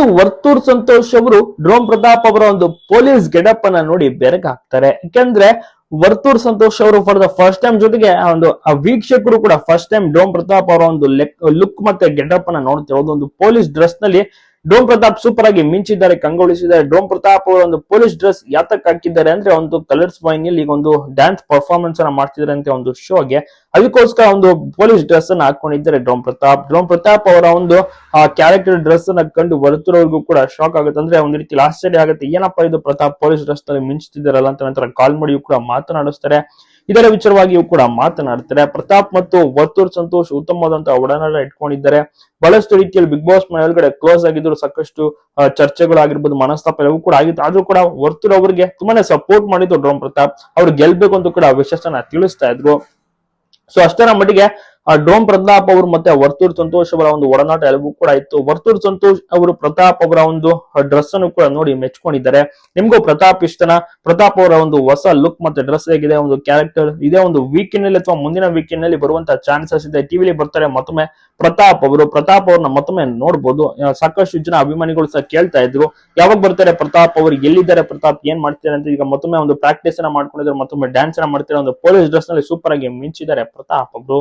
ಒಂದು ವರ್ತೂರ್ ಸಂತೋಷ್ ಅವರು, ಡ್ರೋಮ್ ಪ್ರತಾಪ್ ಅವರ ಒಂದು ಪೊಲೀಸ್ ಗೆಡಪ್ ಅನ್ನ ನೋಡಿ ಬೆರಗಾಗ್ತಾರೆ. ಯಾಕೆಂದ್ರೆ ವರ್ತೂರ್ ಸಂತೋಷ್ ಅವರು ಫಾರ್ ದ ಫಸ್ಟ್ ಟೈಮ್ ಜೊತೆಗೆ ಒಂದು, ಆ ವೀಕ್ಷಕರು ಕೂಡ ಫಸ್ಟ್ ಟೈಮ್ ಡೋಮ್ ಪ್ರತಾಪ್ ಅವರ ಒಂದು ಲುಕ್ ಮತ್ತೆ ಗೆಡಪ್ ಅನ್ನ ನೋಡ್ತಿರೋದು ಒಂದು ಪೊಲೀಸ್ ಡ್ರೆಸ್ನಲ್ಲಿ ಡೋಮ್ ಪ್ರತಾಪ್ ಸೂಪರ್ ಆಗಿ ಮಿಂಚಿದ್ದಾರೆ, ಕಂಗೊಳಿಸಿದ್ದಾರೆ. ಡೋಮ್ ಪ್ರತಾಪ್ ಅವರ ಒಂದು ಪೊಲೀಸ್ ಡ್ರೆಸ್ ಯಾತಕ್ ಹಾಕಿದ್ದಾರೆ ಅಂದ್ರೆ ಒಂದು ಕಲರ್ಸ್ ವಾಹಿನಿಯಲ್ಲಿ ಈಗ ಒಂದು ಡ್ಯಾನ್ಸ್ ಪರ್ಫಾರ್ಮೆನ್ಸ್ ಅನ್ನ ಮಾಡ್ತಿದ್ದಾರೆ ಅಂತ ಒಂದು ಶೋಗೆ ಅದಕ್ಕೋಸ್ಕರ ಒಂದು ಪೊಲೀಸ್ ಡ್ರೆಸ್ ಅನ್ನ ಹಾಕೊಂಡಿದ್ದಾರೆ ಡೋಮ್ ಪ್ರತಾಪ್. ಡೋಮ್ ಪ್ರತಾಪ್ ಅವರ ಒಂದು, ಆ ಕ್ಯಾರೆಕ್ಟರ್ ಡ್ರೆಸ್ ಅನ್ನ ಕಂಡು ಬರುತ್ತಿರೋರ್ಗೂ ಕೂಡ ಶಾಕ್ ಆಗುತ್ತೆ. ಅಂದ್ರೆ ಒಂದು ರೀತಿ ಆಶ್ಚರ್ಯ ಆಗುತ್ತೆ. ಏನಪ್ಪಾ ಇದು ಪ್ರತಾಪ್? ಪೊಲೀಸ್ ಡ್ರೆಸ್ನಲ್ಲಿ ಮಿಂಚುತ್ತಿದ್ದಾರಲ್ಲ ಅಂತ ನಂತರ ಕಾಲ್ ಮಾಡಿಯೂ ಕೂಡ ಮಾತನಾಡಿಸ್ತಾರೆ. ಇದರ ವಿಚಾರವಾಗಿಯೂ ಕೂಡ ಮಾತನಾಡ್ತಾರೆ ಪ್ರತಾಪ್ ಮತ್ತು ವರ್ತೂರ್ ಸಂತೋಷ್ ಉತ್ತಮವಾದಂತಹ ಒಡನಾಟ ಇಟ್ಕೊಂಡಿದ್ದಾರೆ. ಬಹಳಷ್ಟು ರೀತಿಯಲ್ಲಿ ಬಿಗ್ ಬಾಸ್ ಮನೆಯೊಳಗಡೆ ಕ್ಲೋಸ್ ಆಗಿದ್ರು ಸಾಕಷ್ಟು ಚರ್ಚೆಗಳು ಚರ್ಚೆಗಳಾಗಿರ್ಬೋದು, ಮನಸ್ತಾಪ ಎಲ್ಲವೂ ಕೂಡ ಆಗಿತ್ತು. ಆದ್ರೂ ಕೂಡ ವರ್ತೂರ್ ಅವರಿಗೆ ತುಂಬಾನೇ ಸಪೋರ್ಟ್ ಮಾಡಿದ್ರು ಡ್ರೋಮ್ ಪ್ರತಾಪ್. ಅವ್ರು ಗೆಲ್ಬೇಕು ಅಂತ ಕೂಡ ವಿಶೇಷನ ತಿಳಿಸ್ತಾ ಇದ್ರು. ಸೊ ಅಷ್ಟರ ಮಟ್ಟಿಗೆ ಆ ಡೋಮ್ ಪ್ರತಾಪ್ ಅವರು ಮತ್ತೆ ವರ್ತೂರ್ ಸಂತೋಷ್ ಅವರ ಒಂದು ಒಡನಾಟ ಎಲ್ಲವೂ ಕೂಡ ಇತ್ತು. ವರ್ತೂರ್ ಸಂತೋಷ್ ಅವರು ಪ್ರತಾಪ್ ಅವರ ಒಂದು ಡ್ರೆಸ್ ಅನ್ನು ಕೂಡ ನೋಡಿ ಮೆಚ್ಕೊಂಡಿದ್ದಾರೆ. ನಿಮ್ಗೂ ಪ್ರತಾಪ್ ಇಷ್ಟನ? ಪ್ರತಾಪ್ ಅವರ ಒಂದು ಹೊಸ ಲುಕ್ ಮತ್ತೆ ಡ್ರೆಸ್ ಹೇಗಿದೆ? ಒಂದು ಕ್ಯಾರೆಕ್ಟರ್ ಇದೇ, ಒಂದು ವೀಕೆಂಡ್ನಲ್ಲಿ ಅಥವಾ ಮುಂದಿನ ವೀಕೆಂಡ್ನಲ್ಲಿ ಬರುವಂತ ಚಾನ್ಸಸ್ ಇದೆ. ಟಿವಿಲಿ ಬರ್ತಾರೆ, ಮತ್ತೊಮ್ಮೆ ಪ್ರತಾಪ್ ಅವರು. ಪ್ರತಾಪ್ ಅವ್ರನ್ನ ಮತ್ತೊಮ್ಮೆ ನೋಡ್ಬೋದು. ಸಾಕಷ್ಟು ಜನ ಅಭಿಮಾನಿಗಳು ಸಹ ಕೇಳ್ತಾ ಇದ್ರು. ಯಾವಾಗ ಬರ್ತಾರೆ ಪ್ರತಾಪ್ ಅವರು? ಎಲ್ಲಿದ್ದಾರೆ ಪ್ರತಾಪ್? ಏನ್ ಮಾಡ್ತಾರೆ ಅಂತ ಈಗ ಮತ್ತೊಮ್ಮೆ ಒಂದು ಪ್ರಾಕ್ಟೀಸ್ ಅನ್ನ ಮಾಡ್ಕೊಂಡಿದ್ದಾರೆ ಮತ್ತೊಮ್ಮೆ ಡ್ಯಾನ್ಸ್ ಅನ್ನ ಮಾಡ್ತಾರೆ ಒಂದು ಪೊಲೀಸ್ ಡ್ರೆಸ್ನಲ್ಲಿ ಸೂಪರ್ ಆಗಿ ಮಿಂಚಿದ್ದಾರೆ ಪ್ರತಾಪ್ ಅವರು.